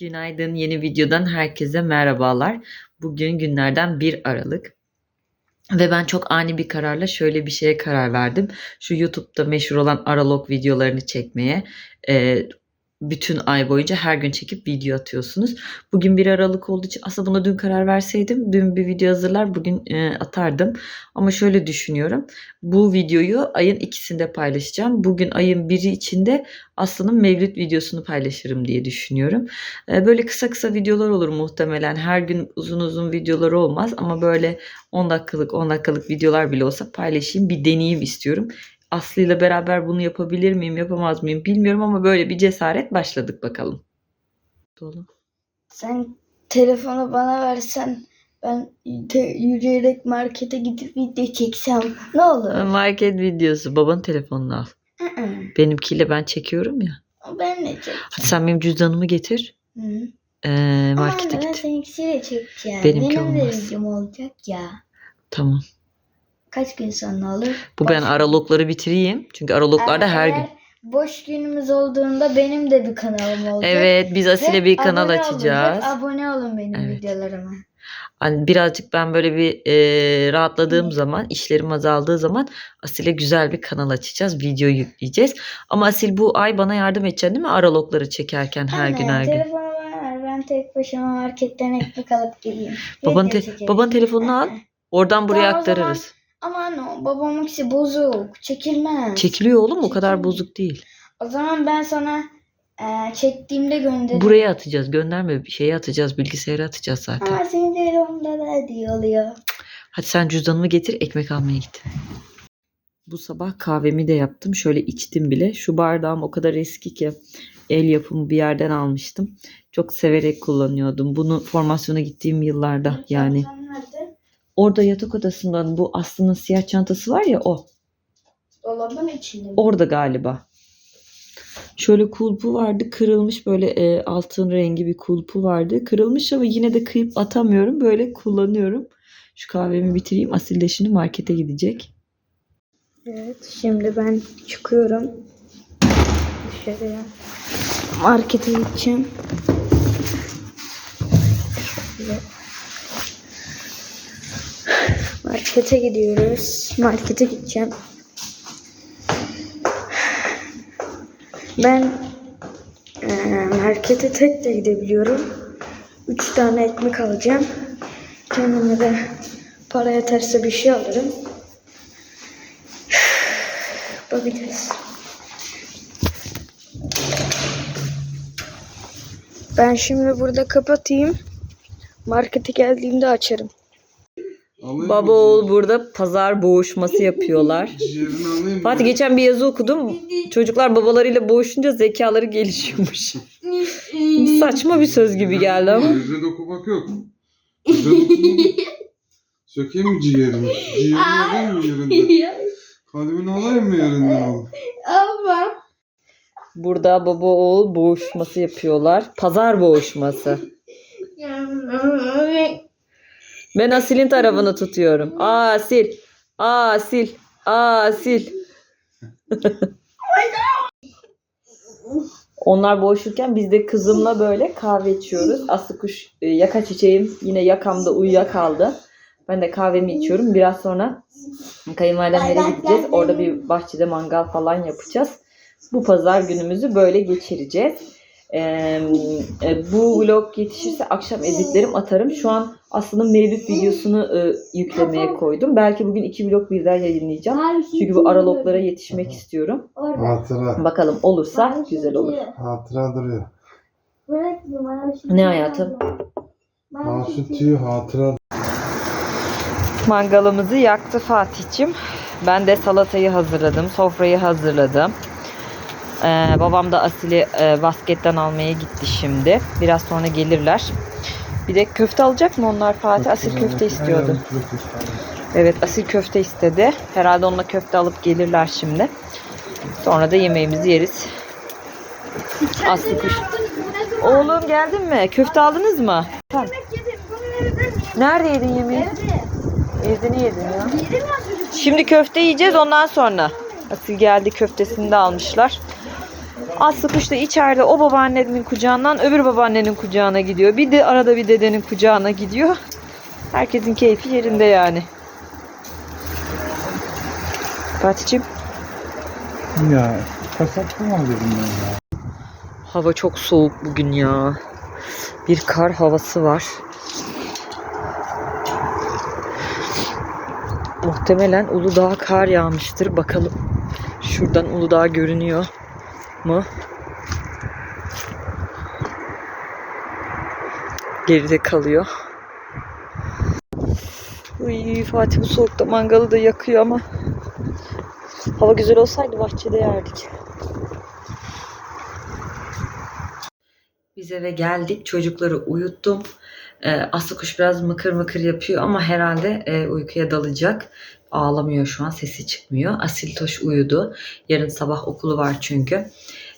Günaydın. Yeni videodan herkese merhabalar. Bugün günlerden 1 Aralık. Ve ben çok ani bir kararla şöyle bir şeye karar verdim. Şu YouTube'da meşhur olan Aralog videolarını çekmeye. Ee, bütün ay boyunca her gün çekip video atıyorsunuz. Bugün 1 Aralık olduğu için aslında buna dün karar verseydim dün bir video hazırlar bugün e, atardım. Ama şöyle düşünüyorum. Bu videoyu ayın ikisinde paylaşacağım. Bugün ayın biri içinde Aslı'nın mevlüt videosunu paylaşırım diye düşünüyorum. Ee, Böyle kısa kısa videolar olur muhtemelen. Her gün uzun uzun videolar olmaz ama böyle 10 dakikalık 10 dakikalık videolar bile olsa paylaşayım bir deneyeyim istiyorum. Aslı ile beraber bunu yapabilir miyim yapamaz mıyım bilmiyorum ama böyle bir cesaret başladık bakalım. Dolu. Sen telefonu bana versen ben te- yürüyerek markete gidip video çeksem ne olur? Market videosu babanın telefonunu al. Hı hı. Benimkiyle ben çekiyorum ya. ben ne çekeceğim? Hadi sen benim cüzdanımı getir. Hı. Ee, Ama markete ben git. seninkisiyle çekeceğim. Benimki Benim de olmaz. videom olacak ya. Tamam. Kaç gün sonra olur? Bu ben aralogları bitireyim. Çünkü araloglarda Eğer- her gün. Boş günümüz olduğunda benim de bir kanalım olacak. Evet biz Asil'e bir kanal abone olun, açacağız. hep abone olun benim Evet. videolarıma. Hani birazcık ben böyle bir e, rahatladığım zaman, işlerim azaldığı zaman Asil'e güzel bir kanal açacağız. Video yükleyeceğiz. Ama Asil bu ay bana yardım edeceksin değil mi? Aralogları çekerken her Anne, gün her gün. telefonu bana ver. Ben tek başıma marketten ekmek alıp geleyim. Baban Video te- çekelim. baban telefonunu al. Oradan buraya Tamam, o zaman- aktarırız. Ama anne o babamınkisi bozuk. Çekilmez. Çekiliyor oğlum o kadar bozuk değil. O zaman ben sana e, çektiğimde gönderirim. Buraya atacağız. Gönderme şeye atacağız. Bilgisayara atacağız zaten. Ama senin telefonda da diye oluyor. Hadi sen cüzdanımı getir ekmek almaya git. Bu sabah kahvemi de yaptım. Şöyle içtim bile. Şu bardağım o kadar eski ki el yapımı bir yerden almıştım. Çok severek kullanıyordum. Bunu formasyona gittiğim yıllarda yani. Sen nerede? Orada yatak odasından bu Aslı'nın siyah çantası var ya o. Dolabın içinde mi? Orada galiba. Şöyle kulpu vardı kırılmış böyle e, altın rengi bir kulpu vardı. Kırılmış ama yine de kıyıp atamıyorum. Böyle kullanıyorum. Şu kahvemi bitireyim. Asil de şimdi markete gidecek. Evet şimdi ben çıkıyorum. Dışarıya. Markete gideceğim. Şöyle. Markete gidiyoruz. Markete gideceğim. Ben eee, markete tek de gidebiliyorum. Üç tane ekmek alacağım. Kendime de para yeterse bir şey alırım. Bakacağız. Ben şimdi burada kapatayım. Markete geldiğimde açarım. Alayım Baba oğul burada pazar boğuşması yapıyorlar. ciğer- Ciğerini alayım mı? Fatih geçen bir yazı okudum. Çocuklar babalarıyla boğuşunca zekaları gelişiyormuş. Saçma bir söz gibi geldi ama. Yüze dokumak yok. Dokunmak. Sökeyim mi ciğerini? Ciğerini alayım mı yerinde? Kalbini alayım mı yerinden al? Ama. Burada baba oğul boğuşması yapıyorlar. Pazar boğuşması. Ben Asil'in tarafını tutuyorum. Asil. Asil. Asil. Onlar boğuşurken biz de kızımla böyle kahve içiyoruz. Aslı kuş e, yaka çiçeğim yine yakamda uyuyakaldı. Ben de kahvemi içiyorum. Biraz sonra kayınvalidemlere gideceğiz. Orada bir bahçede mangal falan yapacağız. Bu pazar günümüzü böyle geçireceğiz. Ee, e, bu vlog yetişirse akşam editlerim atarım. Şu an aslında mevlüt videosunu e, yüklemeye koydum. Belki bugün iki vlog birden yayınlayacağım. Çünkü bu araloglara yetişmek istiyorum. Hatıra. Bakalım olursa güzel olur. Hatıra duruyor. Ne hayatım? Masum tüyü hatıra. Mangalımızı yaktı Fatih'cim. Ben de salatayı hazırladım. Sofrayı hazırladım. Ee, babam da Asil'i e, basketten almaya gitti şimdi. Biraz sonra gelirler. Bir de köfte alacak mı onlar Fatih? Asil köfte istiyordu. Evet Asil köfte istedi. Herhalde onunla köfte alıp gelirler şimdi. Sonra da yemeğimizi yeriz. Aslı kuş. Oğlum geldin mi? Köfte aldınız mı? Tamam. Nerede yedin yemeği? Evde ne yedin ya? Şimdi köfte yiyeceğiz ondan sonra. Asil geldi köftesini de almışlar. Kuş da içeride o babaannenin kucağından öbür babaannenin kucağına gidiyor. Bir de arada bir dedenin kucağına gidiyor. Herkesin keyfi yerinde yani. Fatih'ciğim Ya kasap mı dedim ben ya. hava çok soğuk bugün ya. Bir kar havası var. Muhtemelen Uludağ'a kar yağmıştır. Bakalım. Şuradan Uludağ görünüyor mu? Geride kalıyor. Uy, Fatih bu soğukta mangalı da yakıyor ama hava güzel olsaydı bahçede yerdik. Biz eve geldik. Çocukları uyuttum. Ee, Aslı kuş biraz mıkır mıkır yapıyor ama herhalde e, uykuya dalacak. Ağlamıyor şu an. Sesi çıkmıyor. Asil Toş uyudu. Yarın sabah okulu var çünkü.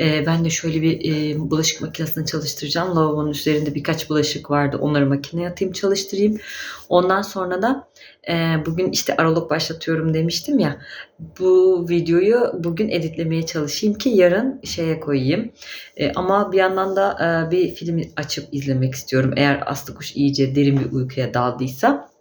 Ee, ben de şöyle bir e, bulaşık makinesini çalıştıracağım. Lavabonun üzerinde birkaç bulaşık vardı. Onları makineye atayım çalıştırayım. Ondan sonra da e, bugün işte aralog başlatıyorum demiştim ya. Bu videoyu bugün editlemeye çalışayım ki yarın şeye koyayım. E, ama bir yandan da e, bir film açıp izlemek istiyorum. Eğer Aslı Kuş iyice derin bir uykuya daldıysa.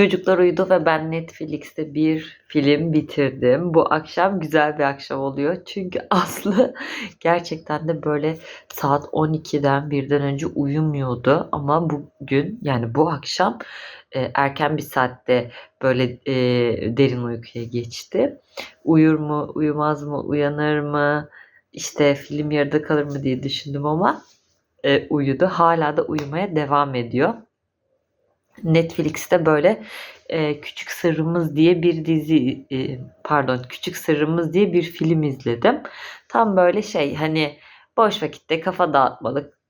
Çocuklar uyudu ve ben Netflix'te bir film bitirdim. Bu akşam güzel bir akşam oluyor. Çünkü Aslı gerçekten de böyle saat 12'den birden önce uyumuyordu. Ama bugün yani bu akşam e, erken bir saatte böyle e, derin uykuya geçti. Uyur mu, uyumaz mı, uyanır mı? işte film yarıda kalır mı diye düşündüm ama e, uyudu. Hala da uyumaya devam ediyor. Netflix'te böyle e, Küçük Sırrımız diye bir dizi e, pardon Küçük Sırrımız diye bir film izledim. Tam böyle şey hani boş vakitte kafa dağıtmalık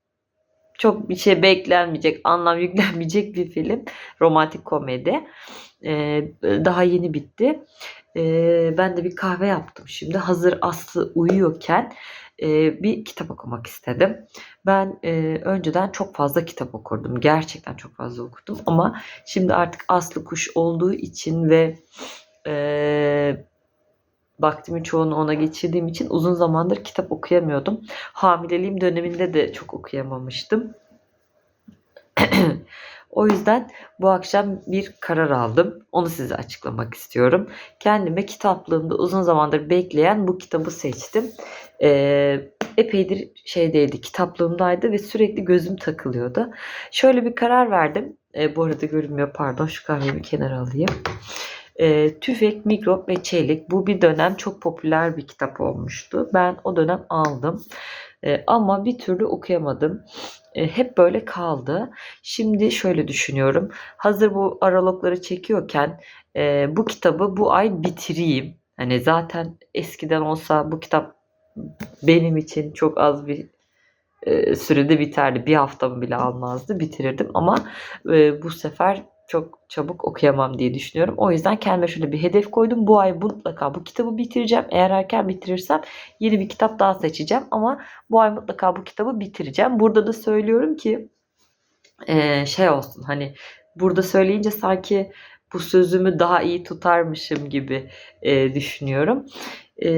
çok bir şey beklenmeyecek, anlam yüklenmeyecek bir film. Romantik komedi. E, daha yeni bitti. E, ben de bir kahve yaptım şimdi. Hazır Aslı uyuyorken bir kitap okumak istedim. Ben e, önceden çok fazla kitap okurdum. Gerçekten çok fazla okudum. Ama şimdi artık Aslı kuş olduğu için ve e, vaktimin çoğunu ona geçirdiğim için uzun zamandır kitap okuyamıyordum. Hamileliğim döneminde de çok okuyamamıştım. o yüzden bu akşam bir karar aldım. Onu size açıklamak istiyorum. Kendime kitaplığımda uzun zamandır bekleyen bu kitabı seçtim. Ee, epeydir şeydeydi, kitaplığımdaydı ve sürekli gözüm takılıyordu. Şöyle bir karar verdim. Ee, bu arada görünmüyor pardon şu kahveyi bir kenara alayım. Ee, Tüfek, Mikrop ve Çelik. Bu bir dönem çok popüler bir kitap olmuştu. Ben o dönem aldım. Ee, ama bir türlü okuyamadım. Ee, hep böyle kaldı. Şimdi şöyle düşünüyorum. Hazır bu aralogları çekiyorken e, bu kitabı bu ay bitireyim. Hani zaten eskiden olsa bu kitap benim için çok az bir e, sürede biterdi. Bir haftamı bile almazdı. Bitirirdim ama e, bu sefer çok çabuk okuyamam diye düşünüyorum. O yüzden kendime şöyle bir hedef koydum. Bu ay mutlaka bu kitabı bitireceğim. Eğer erken bitirirsem yeni bir kitap daha seçeceğim. Ama bu ay mutlaka bu kitabı bitireceğim. Burada da söylüyorum ki e, şey olsun hani burada söyleyince sanki bu sözümü daha iyi tutarmışım gibi e, düşünüyorum. E,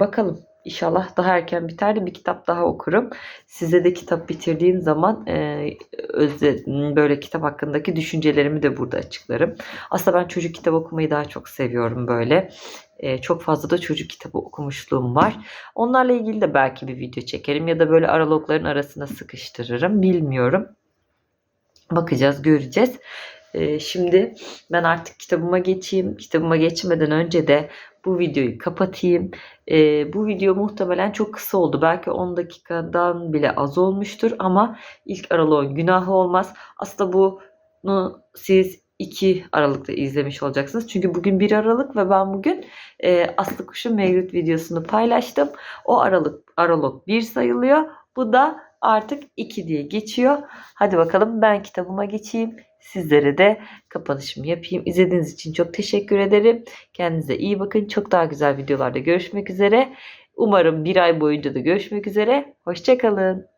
bakalım. İnşallah daha erken biter de bir kitap daha okurum. Size de kitap bitirdiğim zaman e, özde, böyle kitap hakkındaki düşüncelerimi de burada açıklarım. Aslında ben çocuk kitabı okumayı daha çok seviyorum böyle. E, çok fazla da çocuk kitabı okumuşluğum var. Onlarla ilgili de belki bir video çekerim ya da böyle aralogların arasına sıkıştırırım. Bilmiyorum. Bakacağız, göreceğiz. E, şimdi ben artık kitabıma geçeyim. Kitabıma geçmeden önce de bu videoyu kapatayım. Ee, bu video muhtemelen çok kısa oldu. Belki 10 dakikadan bile az olmuştur ama ilk aralığın günahı olmaz. Aslında bunu siz 2 Aralık'ta izlemiş olacaksınız. Çünkü bugün 1 Aralık ve ben bugün e, Aslı Kuş'un Mevlüt videosunu paylaştım. O Aralık Aralık 1 sayılıyor. Bu da artık 2 diye geçiyor. Hadi bakalım ben kitabıma geçeyim. Sizlere de kapanışımı yapayım. İzlediğiniz için çok teşekkür ederim. Kendinize iyi bakın. Çok daha güzel videolarda görüşmek üzere. Umarım bir ay boyunca da görüşmek üzere. Hoşçakalın.